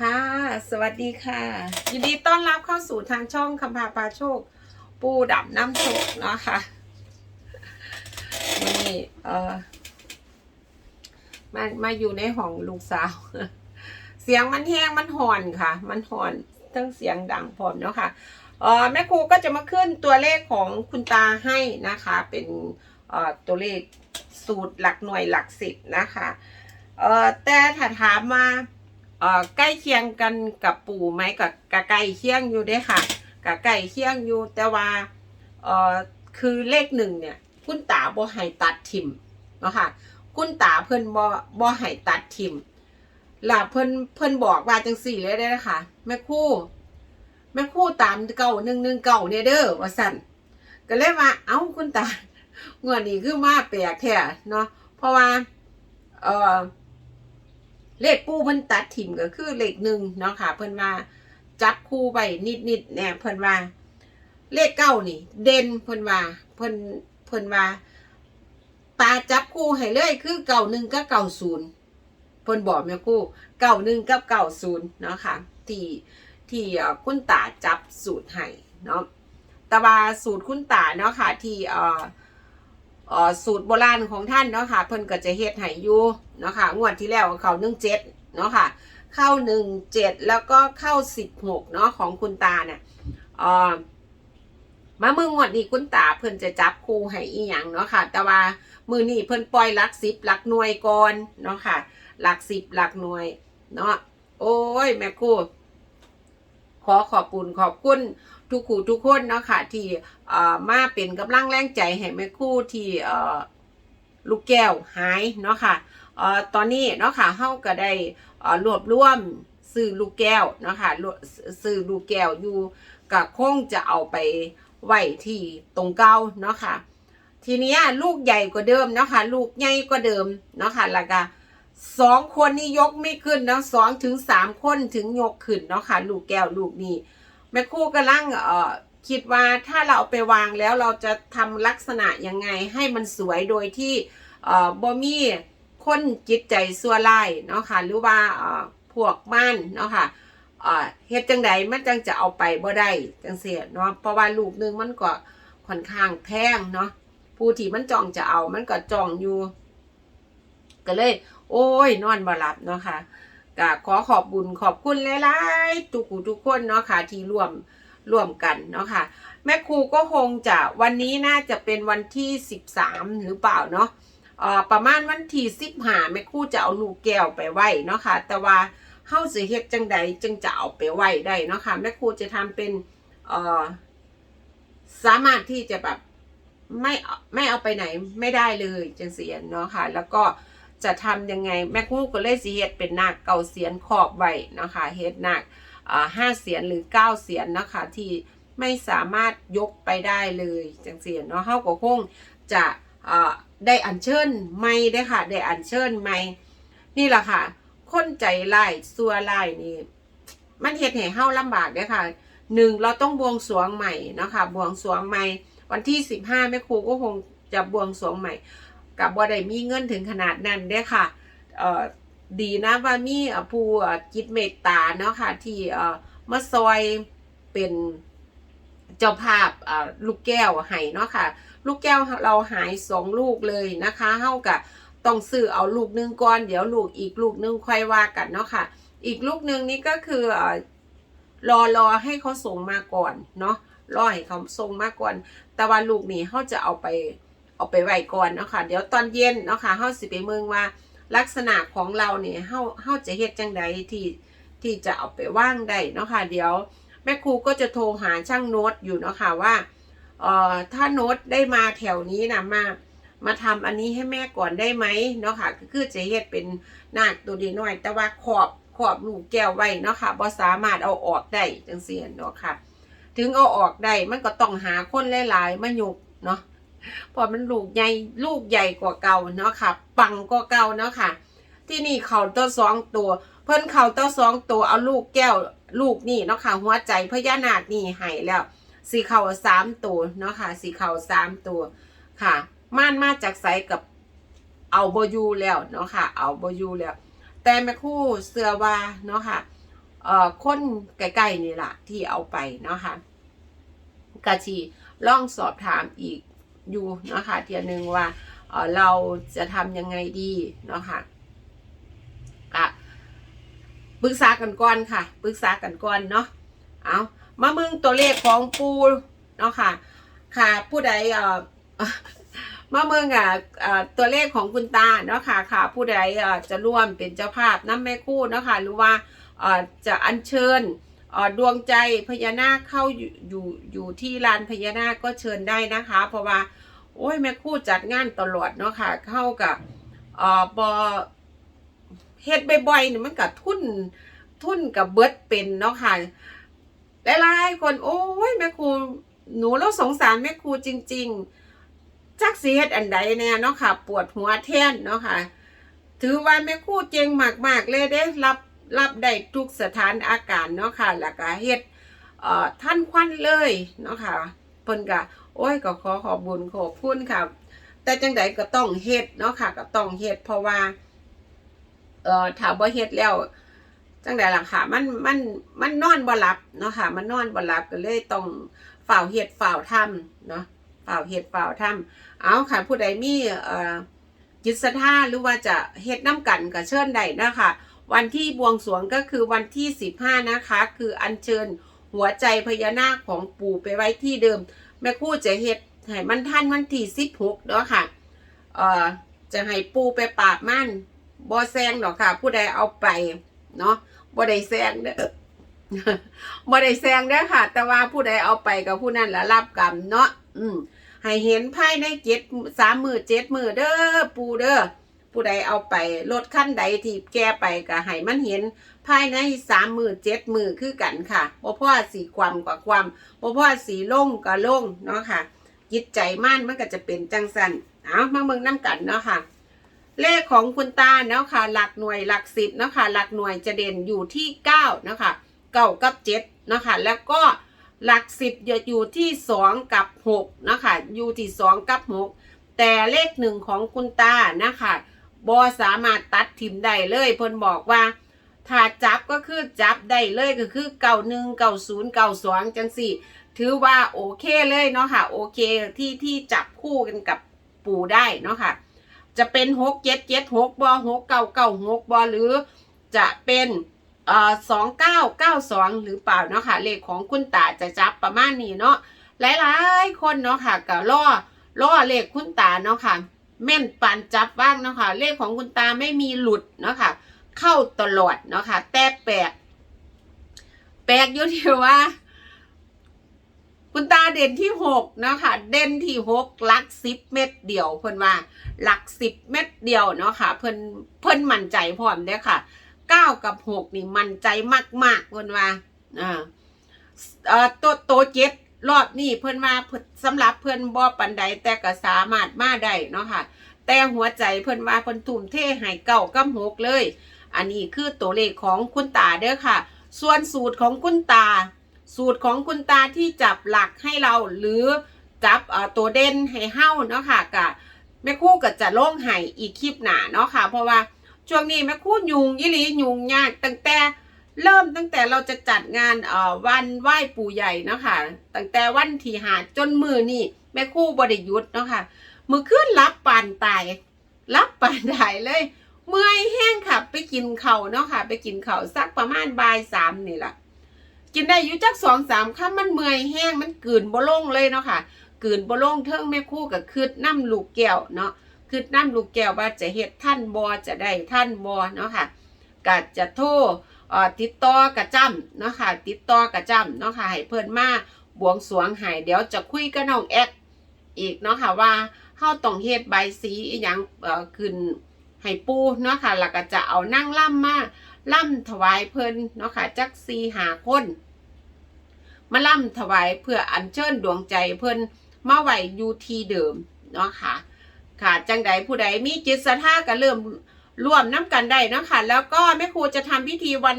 ค่ะ สวัสดีค่ะ ยินดีต้อนรับเข้าสู่ทางช่องคำพาปาโชค ปูดับน้ำโชคเนาะค่ะนนี้เออมามาอยู่ในห้องลูกสาว เสียงมันแห้งมันห่อนค่ะ มันห่อนทั้งเสียงดังพร้อมเนาะค่ะเออแม่ครูก็จะมาขึ้นตัวเลขของคุณตาให้นะคะ เป็นเอ่อตัวเลขสูตรหลักหน่วยหลักสิบนะคะเอ่อแต่ถ้าถามมา เอ่อใกล้เคียงกันกับปู่ไหมกับกับใกล้เคียงอยู่เด้ค่ะกับใกล้เคียงอยู่แต่ว่าเอ่อคือเลขหนึ่งเนี่ย คุณตาบ่ให้ตัดทิมเนาะค่ะ คุณตาเพิ่นบ่บ่ให้ตัดทิมหล่ะเพิ่นเพิ่นบอกว่าจังสี่เลยได้อนะคะแม่คู่แม่คู่ตามเก่าหนึ่งหนึ่งเก่าเนี่ยเด้อว่าสั่นก็เลยว่าเอ้าคุณตางวดนี้คือมาแปลกแท้เนาะเพราะว่าเอ่อ เลขปูเพิ่นตัดถิ่มก็คือเลขหนึ่งเนาะค่ะ เพิ่นว่าจับคู่ไปนิดนิดๆเนี่ยเพิ่นว่า เลขเก้านี่ เด่นเพิ่นว่าเพิ่นเพิ่นว่าตาจับคู่ให้เลยคือเก่าหนึ่งกับเก่าศูนย์เพิ่นบอกแม่คู่เก่าหนึ่งกับเก่าศูนย์เนาะค่ะที่ที่คุณตาจับสูตรให้เนาะแต่ว่าสูตรคุณตาเนาะค่ะที่เอ่อ สูตรโบราณของท่านเนาะค่ะเพิ่นก็จะเฮ็ดให้อยู่เนาะค่ะงวดที่แล้วเข้า17เจ็ดเนาะค่ะ เข้า17แล้วก็เข้า16เนาะของคุณตาเนี่ยมามืองวดนี้คุณตาเพิ่นจะจับคู่ให้อีหยังเนาะค่ะ แต่ว่ามือนี้เพิ่นปล่อยหลัก10หลักหน่วยก่อนเนาะค่ะ หลัก10หลักหน่วยเนาะโอ้ยแม่ครูขอขอบคุณขอบคุณ ทุกคู่ทุกคนเนาะค่ะที่มาเป็นกำลังแรงใจให้แม่คู่ที่ลูกแก้วหายเนาะค่ะเอ่อตอนนี้เนาะค่ะเฮาก็ได้รวบรวมซื้อลูกแก้วเนาะค่ะซื้อลูกแก้วอยู่ก็คงจะเอาไปไว้ที่ตรงเก้าเนาะค่ะ ทีนี้ลูกใหญ่กว่าเดิมเนาะค่ะลูกใหญ่กว่าเดิมเนาะค่ะแล้วก็สองคนนี่ยกไม่ขึ้นนะสองถึงสามคนถึงยกขึ้นเนาะค่ะ ลูกแก้วลูกนี้ แม่ครู่กำลังเอ่อคิดว่าถ้าเราเอาไปวางแล้วเราจะทำลักษณะยังไงให้มันสวยโดยที่เอ่อบ่มีคนจิตใจซัวไล่เนาะค่ะหรือว่าเอ่อพวกม่านเนาะค่ะเอ่อเฮ็ดจังใดมันจังจะเอาไปบ่ได้จังเสียเนาะเพราะว่าลูกนึงมันก็ค่อนข้างแพงเนาะผู้ที่มันจองจะเอามันก็จองอยู่ ก็เลย โอ้ย นอนบ่หลับเนาะค่ะ ก็ขอขอบบุญขอบคุณหลายๆทุกทุกคนเนาะค่ะที่ร่วมร่วมกันเนาะค่ะ แม่ครูก็คงจะวันนี้น่าจะเป็นวันที่สิบสามหรือเปล่าเนาะประมาณวันที่สิบห้าแม่ครูจะเอาลูกแก้วไปไหว้เนาะค่ะ แต่ว่าเฮาสิเฮ็ดจังใดจึงจะเอาไปไหว้ได้เนาะค่ะแม่ครูจะทำเป็นสามารถที่จะแบบไม่ไม่เอาไปไหนไม่ได้เลยจังเสียนเนาะค่ะ แล้วก็ จะทำยังไงแม่ครู่ก็เลยสิเฮ็ดเป็นหนาคเก่าเสียนขอบไว้นะคะเฮ็ดหนาคอ่าห้าเสียนหรือเก้าเสียนนะคะที่ไม่สามารถยกไปได้เลยจังเสียนเนาะเฮาก็คงจะอ่าได้อัญเชิญไม่ได้ค่ะ ได้อัญเชิญไม่นี่แหละค่ะ คนใจไล่ซัวไล่นี่มันเฮ็ดให้เฮาลำบากเด้ค่ะหนึ่งเราต้องบวงสรวงใหม่นะคะบวงสรวงใหม่ วันที่สิบห้าแม่ครูก็คงจะบวงสรวงใหม่ กับบ่ได้มีเงินถึงขนาดนั้นเด้ค่ะเอ่อดีนะว่ามีผู้จิตเมตตาเนาะค่ะ ที่เอ่อมาซอยเป็นเจ้าภาพลูกแก้วให้เนาะค่ะ ลูกแก้วเราหายสองลูกเลยนะคะเฮากับต้องซื้อเอาลูกหนึงก่อน เดี๋ยวลูกอีกลูกหนึงค่อยว่ากันเนาะค่ะ อีกลูกหนึงนี่ก็คือเอ่อรอรอให้เขาส่งมาก่อนเนาะรอให้เขาส่งมาก่อน แต่ว่าลูกนี่เขาจะเอาไป เอาไปไว้ก่อนเนาะค่ะเดี๋ยวตอนเย็นเนาะค่ะเฮาสิไปเมืองว่าลักษณะของเราเนี่ยเฮาเฮาจะเฮ็ดจังใดที่ที่จะเอาไปว่างได้เนาะค่ะเดี๋ยวแม่ครูก็จะโทรหาช่างโน้ตอยู่เนาะค่ะว่าเอ่อถ้าโน้ตได้มาแถวนี้นะมามาทำอันนี้ให้แม่ก่อนได้ไหมเนาะค่ะคือจะเฮ็ดเป็นนาคตัวดีน้อย แต่ว่าขอบขอบลูกแก้วไว้เนาะค่ะบ่สามารถเอาออกได้จังซี่เนาะค่ะ ถึงเอาออกได้มันก็ต้องหาคนหลายๆมาหยุกเนาะ พอมันลูกใหญ่ลูกใหญ่กว่าเก่าเนาะค่ะ ปังกว่าเก่าเนาะค่ะ ที่นี่เขาตัวสองตัว เพิ่นเขาตัวสองตัวเอาลูกแก้วลูกนี่เนาะค่ะ หัวใจพญานาคนี่ให้แล้วสีเขาสามตัวเนาะค่ะสีเขาสามตัวค่ะ ม่านมาจากไสกับเอาบอยูแล้วเนาะค่ะ เอาบอยูแล้ว แต่แม่คู่เสือว่าเนาะค่ะเอ่อคนใกล้ๆนี่แหละที่เอาไปเนาะค่ะกะชีลองสอบถามอีก อยู่เนาะค่ะเทียหนึงว่าเราจะทำยังไงดีเนาะค่ะกะปรึกษากันก่อนค่ะปรึกษากันก่อนเนาะเอามามึงตัวเลขของปูเนาะค่ะ ค่ะ ผู้ใดเอ่อมาเมืองอะตัวเลขของคุณตาเนาะค่ะค่ะ ผู้ใดจะร่วมเป็นเจ้าภาพน้ำแม่คู่เนาะค่ะหรือว่าจะอัญเชิญ ดวงใจพญานาคเข้าอยู่อยู่ที่ลานพญานาคก็เชิญได้นะคะ เพราะว่า โอ้ยแม่คู่จัดงานตลอดเนาะค่ะเข้ากับอ่าบอเฮ็ดบ่อยๆนี่มันกับทุนทุนกับเบิดเป็นเนาะค่ะหลายๆคนโอ้ยแม่ครูหนูแล้วสงสารแม่ครูจริง ๆ จักสีเฮ็ดอันใดเนี่ยเนาะค่ะ ปวดหัวแท่นเนาะค่ะ ถือว่าแม่ครูเจงมากๆเลยเด้รับ รับได้ทุกสถานอาการเนาะค่ะแล้วก็เฮ็ดเอ่อท่านควันเลยเนาะค่ะเพิ่นก็โอ้ยก็ขอขอบบุญขอบคุณค่ะ แต่จังใดก็ต้องเฮ็ดเนาะค่ะ ก็ต้องเฮ็ดเพราะว่าเอ่อถ้าบ่เฮ็ดแล้วจังใดล่ะค่ะมันมันมันนอนบ่หลับเนาะค่ะ มันนอนบ่หลับก็เลยต้องฝ่าวเฮ็ดฝ่าวทำเนาะฝ่าวเฮ็ดฝ่าวทำเอาค่ะผู้ใดมีเอ่อจิตศรัทธาหรือว่าจะเฮ็ดน้ำกันก็เชิญได้นะคะ วันที่บวงสรวงก็คือวันที่ 15 นะคะ คืออัญเชิญหัวใจพญานาคของปู่ไปไว้ที่เดิม แม่คู่จะเฮ็ดให้มันท่านวันที่16เนาะค่ะเอ่อจะให้ปู่ไปปราบมันบ่แซงดอกค่ะ ผู้ใดเอาไปเนาะบ่ได้แซงเด้อบ่ได้แซงเด้อค่ะ แต่ว่าผู้ใดเอาไปกับผู้นั้นละรับกรรมเนาะอืมให้เห็นภายในเจ็ดสามมือเจ็ดมือเด้อปูเด้อ ผู้ใดเอาไปรถขั้นใดที่แกไปก็ให้มันเห็น ภายในสามมือเจ็ดมือคือกันค่ะบ่พ่อสีความกว่าความบ่พ่อสีลงก็ลงเนาะค่ะจิตใจมั่นมันก็จะเป็นจังสันเอามาเมืองน้ำกันเนาะค่ะ เลขของคุณตาเนาะค่ะ หลักหน่วยหลักสิบเนาะค่ะ หลักหน่วยจะเด่นอยู่ที่เก้าเนาะค่ะเก้ากับเจ็ดเนาะค่ะ แล้วก็หลักสิบอยู่ที่สองกับหกเนาะค่ะ อยู่ที่สองกับหกแต่เลขหนึ่งของคุณตานะคะ บอสามารถตัดทิมได้เลยเพิ่นบอกว่า ถ้าจับก็คือจับได้เลยก็คือเก่าหนึ่งเก่าศูนย์เก่าสองจังสี่ ถือว่าโอเคเลยเนาะค่ะ โอเคที่ที่จับคู่กันกับปู่ได้เนาะค่ะ จะเป็นหกเจ็ดเจ็ดหกบอหกเก้าเก้าหกบอหรือจะเป็นเอ่อสองเก้าเก้าสองหรือเปล่าเนาะค่ะ เลขของคุณตาจะจับประมาณนี้เนาะหลายๆคนเนาะค่ะก็ล่อล่อเลขคุณตาเนาะค่ะ แม่นปานจับว่างนะค่ะเลขของคุณตาไม่มีหลุดนะค่ะเข้าตลอดนะค่ะแต่แปลกแปลกอยู่ที่ว่า คุณตาเด่นที่หกนะค่ะเด่นที่หกลักสิบเม็ดเดียว เพิ่นว่าหลักสิบเม็ดเดียวเนาะค่ะเพิ่นเพิ่นมั่นใจพร้อมเด้อค่ะเก้ากับหกนี่มั่นใจมากๆเพิ่นว่าอ่าตัวโตเจ็ด รอบนี้เพิ่นว่าสำหรับเพิ่นบ่ปันใดแต่ก็สามารถมาได้เนาะค่ะ แต่หัวใจเพิ่นว่าเพิ่นทุ่มเทให้เก้ากับหกเลย อันนี้คือตัวเลขของคุณตาเด้อค่ะ ส่วนสูตรของคุณตา สูตรของคุณตาที่จับหลักให้เราหรือจับตัวเด่นให้เฮ้าเนาะค่ะกะแม่คู่ก็จะล่งให้อีกคลิปหนาเนาะค่ะ เพราะว่าช่วงนี้แม่คู่ยุงยี่หลียุงยากตั้งแต่ เริ่มตั้งแต่เราจะจัดงานเอ่อวันไหว้ปู่ใหญ่เนาะค่ะตั้งแต่วันที่หาจนมือนี่แม่คู่บริยุทธ์เนาะค่ะมือขึ้นรับปานตายรับปานตายเลย เมื่อยแห้งค่ะ ไปกินเขาเนาะค่ะ ไปกินเขาสักประมาณบ่ายสามนี่แหละกินได้อยู่จักสองสามคำมันเมื่อยแห้งมันกืนบ่ลงเลยเนาะค่ะกืนบ่ลงเทิงแม่คู่กับคืดน้ำลูกแก้วเนาะคือน้ำลูกแก้วว่าจะเฮ็ดท่านบอจะได้ท่านบอเนาะค่ะก็จะโทรเอ่อ ติดต่อกระจำเนาะค่ะติดต่อกระจำเนาะค่ะให้เพิ่นมาบวงสวงให้เดี๋ยวจะคุยกับน้องแอกอีกเนาะค่ะว่าเฮาต้องเฮ็ดใบสีอหยังเอ่อขึ้นให้ปูเนาะค่ะแล้วก็จะเอานั่งล่ำมาล่ำถวายเพิ่นเนาะค่ะจักสีหาคนมาล่ำถวายเพื่ออัญเชิญดวงใจเพิ่นมาไหวอยู่ที่เดิมเนาะค่ะค่ะจังใดผู้ใดมีจิตศรัทธาก็เริ่ม ร่วมน้ำกันได้นะคะแล้วก็แม่ครูจะทำพิธีวัน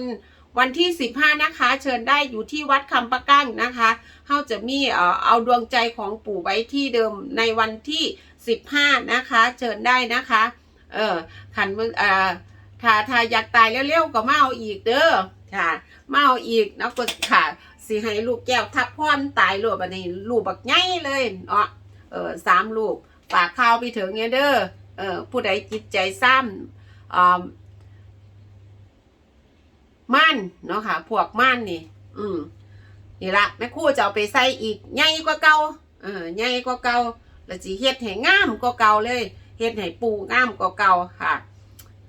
วันที่ 15 นะคะ เชิญได้อยู่ที่วัดคำปะกั้งนะคะเขาจะมีเอ่อเอาดวงใจของปู่ไว้ที่เดิมในวันที่ 15 นะคะ เชิญได้นะคะ เออขันมึงเอ่อถ้าถ้าอยากตายเร็วๆก็มาเอาอีกเด้อค่ะมาเอาอีกนะก็ค่ะสิให้ลูกแก้วทับพ่อนตายรวบอันนี้ลูกบักใหญ่เลยเนาะเออสามลูกฝากข้าวไปถึงเนี่ยเด้อเออผู้ใดจิตใจซ้ำ ม่านเนาะค่ะ พวกม่านนี่ อืมนี่ละแม่ครู่จะเอาไปใส่อีกใหญ่กว่าเก่าเออใหญ่กว่าเก่าแล้วสิเฮ็ดให้งามกว่าเก่าเลยเฮ็ดให้ปูงามกว่าเก่าค่ะ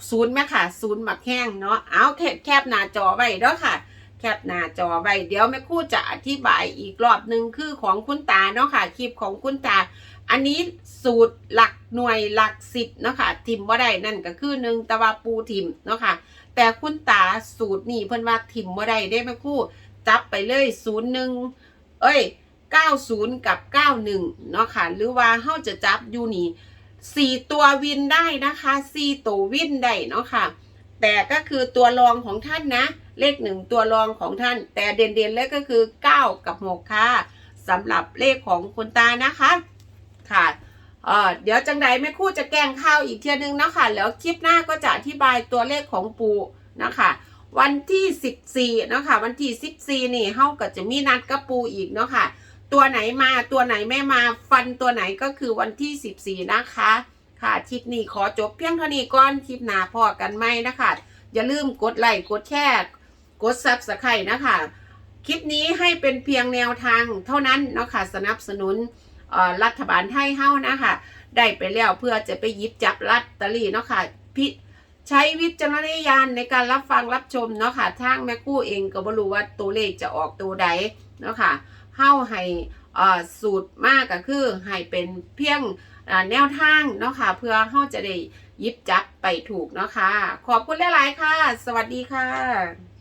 ศูนย์ไหมค่ะศูนย์หมักแห้งเนาะเอาแคบแคบหน้าจอไว้เด้อค่ะ แคปหน้าจอไว้เดี๋ยวแม่ครู่จะอธิบายอีกรอบหนึ่งคือของคุณตาเนาะค่ะคลิปของคุณตา อันนี้สูตรหลักหน่วยหลักสิบเนาะค่ะทิมว่าได้นั่นก็คือหนึ่งตะวาปูทิมเนาะค่ะแต่คุณตาสูตรนี่เพิ่นว่าทิมว่าได้ได้แม่คู่ จับไปเลยศูนย์หนึ่งเอ้ยเก้าศูนย์กับเก้าหนึ่งเนาะค่ะหรือว่าเฮาจะจับอยู่นี่สี่ตัววินได้นะคะสี่ตัววินได้เนาะค่ะแต่ก็คือตัวรองของท่านนะ เลขหนึ่งตัวรองของท่าน แต่เด่นๆเลยก็คือ 9 กับ 6 ค่ะสำหรับเลขของคุณตานะคะ ค่ะเออเดี๋ยวจังใดแม่คู่จะแกงข้าวอีกเทียนึงนะคะแล้วคลิปหน้าก็จะอธิบายตัวเลขของปูนะคะวันที่ 14นะคะวันที่ 14 นี่เฮาก็จะมีนัดกับปูอีกเนาะค่ะตัวไหนมาตัวไหนไม่มาฟันตัวไหนก็คือวันที่ 14 นะคะ ค่ะคลิปนี้ขอจบเพียงเท่านี้ก่อนคลิปหน้าพอกันไหมนะคะ อย่าลืมกดไลค์กดแชร์กดซับสไครต์นะคะ คลิปนี้ให้เป็นเพียงแนวทางเท่านั้นเนาะค่ะสนับสนุน รัฐบาลไทยเฮ้านะคะได้ไปแล้วเพื่อจะไปยิบจับลัตเตอรี่เนาะค่ะพิใช้วิจารณญาณในการรับฟังรับชมเนาะค่ะทางแม่กู้เองก็บ่รู้ว่าตัวเลขจะออกตัวใดเนาะค่ะเฮ้าให้สูตรมากก็คือให้เป็นเพียงแนวทางเนาะค่ะเพื่อเฮ้าจะได้ยิบจับไปถูกเนาะค่ะขอบคุณหลาย ๆ ค่ะ สวัสดีค่ะ